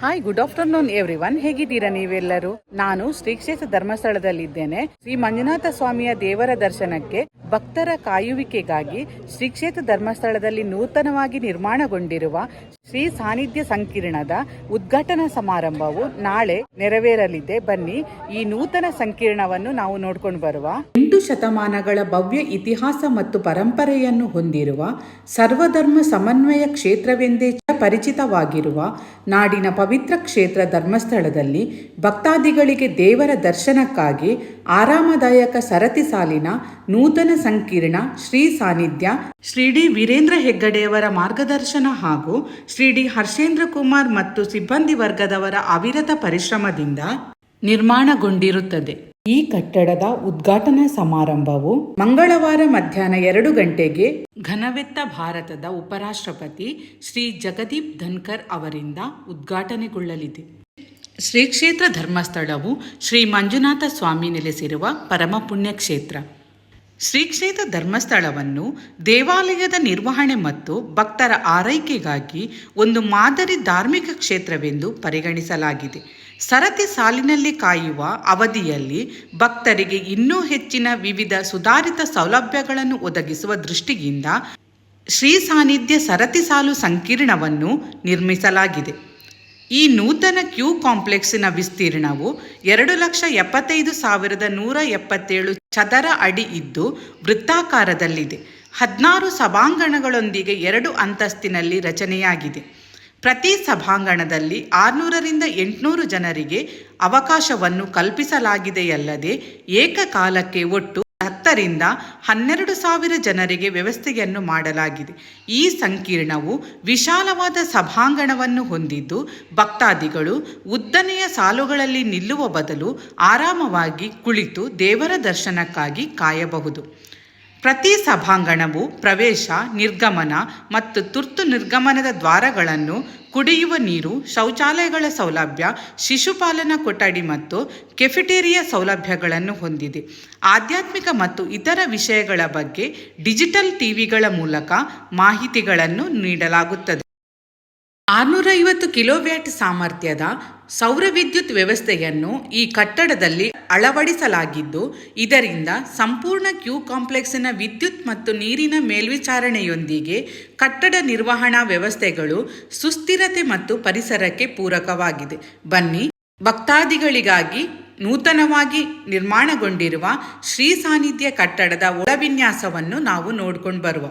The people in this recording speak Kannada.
Hi good afternoon every one ಹೇಗಿದ್ದೀರಾ ನೀವೆಲ್ಲರೂ? ನಾನು ಶ್ರೀ ಕ್ಷೇತ್ರ ಧರ್ಮಸ್ಥಳದಲ್ಲಿದ್ದೇನೆ. ಶ್ರೀ ಮಂಜುನಾಥ ಸ್ವಾಮಿಯ ದೇವರ ದರ್ಶನಕ್ಕೆ ಭಕ್ತರ ಕಾಯುವಿಕೆಗಾಗಿ ಶ್ರೀ ಕ್ಷೇತ್ರ ಧರ್ಮಸ್ಥಳದಲ್ಲಿ ನೂತನವಾಗಿ ನಿರ್ಮಾಣಗೊಂಡಿರುವ ಶ್ರೀ ಸಾನ್ನಿಧ್ಯ ಸಂಕೀರ್ಣದ ಉದ್ಘಾಟನಾ ಸಮಾರಂಭವು ನಾಳೆ ನೆರವೇರಲಿದೆ. ಬನ್ನಿ, ಈ ನೂತನ ಸಂಕೀರ್ಣವನ್ನು ನಾವು ನೋಡ್ಕೊಂಡು ಬರುವ ಎಂಟು ಶತಮಾನಗಳ ಭವ್ಯ ಇತಿಹಾಸ ಮತ್ತು ಪರಂಪರೆಯನ್ನು ಹೊಂದಿರುವ ಸರ್ವಧರ್ಮ ಸಮನ್ವಯ ಕ್ಷೇತ್ರವೆಂದೇ ಪರಿಚಿತವಾಗಿರುವ ನಾಡಿನ ಪವಿತ್ರ ಕ್ಷೇತ್ರ ಧರ್ಮಸ್ಥಳದಲ್ಲಿ ಭಕ್ತಾದಿಗಳಿಗೆ ದೇವರ ದರ್ಶನಕ್ಕಾಗಿ ಆರಾಮದಾಯಕ ಸರತಿ ಸಾಲಿನ ನೂತನ ಸಂಕೀರ್ಣ ಶ್ರೀ ಸಾನ್ನಿಧ್ಯ ಶ್ರೀ ಡಿ ವೀರೇಂದ್ರ ಹೆಗ್ಗಡೆಯವರ ಮಾರ್ಗದರ್ಶನ ಹಾಗೂ ಶ್ರೀ ಡಿ ಹರ್ಷೇಂದ್ರ ಕುಮಾರ್ ಮತ್ತು ಸಿಬ್ಬಂದಿ ವರ್ಗದವರ ಅವಿರತ ಪರಿಶ್ರಮದಿಂದ ನಿರ್ಮಾಣಗೊಂಡಿರುತ್ತದೆ. ಈ ಕಟ್ಟಡದ ಉದ್ಘಾಟನಾ ಸಮಾರಂಭವು ಮಂಗಳವಾರ ಮಧ್ಯಾಹ್ನ ಎರಡು ಗಂಟೆಗೆ ಘನವೆತ್ತ ಭಾರತದ ಉಪರಾಷ್ಟ್ರಪತಿ ಶ್ರೀ ಜಗದೀಪ್ ಧನ್ಕರ್ ಅವರಿಂದ ಉದ್ಘಾಟನೆಗೊಳ್ಳಲಿದೆ. ಶ್ರೀ ಕ್ಷೇತ್ರ ಧರ್ಮಸ್ಥಳವು ಶ್ರೀ ಮಂಜುನಾಥ ಸ್ವಾಮಿ ನೆಲೆಸಿರುವ ಪರಮ ಪುಣ್ಯ ಕ್ಷೇತ್ರ ಶ್ರೀ ಕ್ಷೇತ್ರ ಧರ್ಮಸ್ಥಳವನ್ನು ದೇವಾಲಯದ ನಿರ್ವಹಣೆ ಮತ್ತು ಭಕ್ತರ ಆರೈಕೆಗಾಗಿ ಒಂದು ಮಾದರಿ ಧಾರ್ಮಿಕ ಕ್ಷೇತ್ರವೆಂದು ಪರಿಗಣಿಸಲಾಗಿದೆ. ಸರತಿ ಸಾಲಿನಲ್ಲಿ ಕಾಯುವ ಅವಧಿಯಲ್ಲಿ ಭಕ್ತರಿಗೆ ಇನ್ನೂ ಹೆಚ್ಚಿನ ವಿವಿಧ ಸುಧಾರಿತ ಸೌಲಭ್ಯಗಳನ್ನು ಒದಗಿಸುವ ದೃಷ್ಟಿಯಿಂದ ಶ್ರೀ ಸಾನ್ನಿಧ್ಯ ಸರತಿ ಸಾಲು ಸಂಕೀರ್ಣವನ್ನು ನಿರ್ಮಿಸಲಾಗಿದೆ. ಈ ನೂತನ ಕ್ಯೂ ಕಾಂಪ್ಲೆಕ್ಸಿನ ವಿಸ್ತೀರ್ಣವು ಎರಡು ಲಕ್ಷ ಎಪ್ಪತ್ತೈದು ಸಾವಿರದ ನೂರ ಎಪ್ಪತ್ತೇಳು ಚದರ ಅಡಿ ಇದ್ದು ವೃತ್ತಾಕಾರದಲ್ಲಿದೆ. ಹದಿನಾರು ಸಭಾಂಗಣಗಳೊಂದಿಗೆ ಎರಡು ಅಂತಸ್ತಿನಲ್ಲಿ ರಚನೆಯಾಗಿದೆ. ಪ್ರತಿ ಸಭಾಂಗಣದಲ್ಲಿ ಆರುನೂರರಿಂದ ಎಂಟುನೂರು ಜನರಿಗೆ ಅವಕಾಶವನ್ನು ಕಲ್ಪಿಸಲಾಗಿದೆಯಲ್ಲದೆ ಏಕಕಾಲಕ್ಕೆ ಒಟ್ಟು ಹತ್ತರಿಂದ ಹನ್ನೆರಡು ಸಾವಿರ ಜನರಿಗೆ ವ್ಯವಸ್ಥೆಯನ್ನು ಮಾಡಲಾಗಿದೆ. ಈ ಸಂಕೀರ್ಣವು ವಿಶಾಲವಾದ ಸಭಾಂಗಣವನ್ನು ಹೊಂದಿದ್ದು, ಭಕ್ತಾದಿಗಳು ಉದ್ದನೆಯ ಸಾಲುಗಳಲ್ಲಿ ನಿಲ್ಲುವ ಬದಲು ಆರಾಮವಾಗಿ ಕುಳಿತು ದೇವರ ದರ್ಶನಕ್ಕಾಗಿ ಕಾಯಬಹುದು. ಪ್ರತಿ ಸಭಾಂಗಣವು ಪ್ರವೇಶ, ನಿರ್ಗಮನ ಮತ್ತು ತುರ್ತು ನಿರ್ಗಮನದ ದ್ವಾರಗಳನ್ನು, ಕುಡಿಯುವ ನೀರು, ಶೌಚಾಲಯಗಳ ಸೌಲಭ್ಯ ಶಿಶುಪಾಲನಾ ಕೊಠಡಿ ಮತ್ತು ಕೆಫಿಟೇರಿಯಾ ಸೌಲಭ್ಯಗಳನ್ನು ಹೊಂದಿದೆ. ಆಧ್ಯಾತ್ಮಿಕ ಮತ್ತು ಇತರ ವಿಷಯಗಳ ಬಗ್ಗೆ ಡಿಜಿಟಲ್ ಟಿವಿಗಳ ಮೂಲಕ ಮಾಹಿತಿಗಳನ್ನು ನೀಡಲಾಗುತ್ತದೆ. ಆರುನೂರೈವತ್ತು ಕಿಲೋವ್ಯಾಟ್ ಸಾಮರ್ಥ್ಯದ ಸೌರ ವಿದ್ಯುತ್ ವ್ಯವಸ್ಥೆಯನ್ನು ಈ ಕಟ್ಟಡದಲ್ಲಿ ಅಳವಡಿಸಲಾಗಿದ್ದು, ಇದರಿಂದ ಸಂಪೂರ್ಣ ಕ್ಯೂ ಕಾಂಪ್ಲೆಕ್ಸಿನ ವಿದ್ಯುತ್ ಮತ್ತು ನೀರಿನ ಮೇಲ್ವಿಚಾರಣೆಯೊಂದಿಗೆ ಕಟ್ಟಡ ನಿರ್ವಹಣಾ ವ್ಯವಸ್ಥೆಗಳು ಸುಸ್ಥಿರತೆ ಮತ್ತು ಪರಿಸರಕ್ಕೆ ಪೂರಕವಾಗಿದೆ. ಬನ್ನಿ, ಭಕ್ತಾದಿಗಳಿಗಾಗಿ ನೂತನವಾಗಿ ನಿರ್ಮಾಣಗೊಂಡಿರುವ ಶ್ರೀ ಸಾನ್ನಿಧ್ಯ ಕಟ್ಟಡದ ಒಳವಿನ್ಯಾಸವನ್ನು ನಾವು ನೋಡ್ಕೊಂಡು ಬರುವ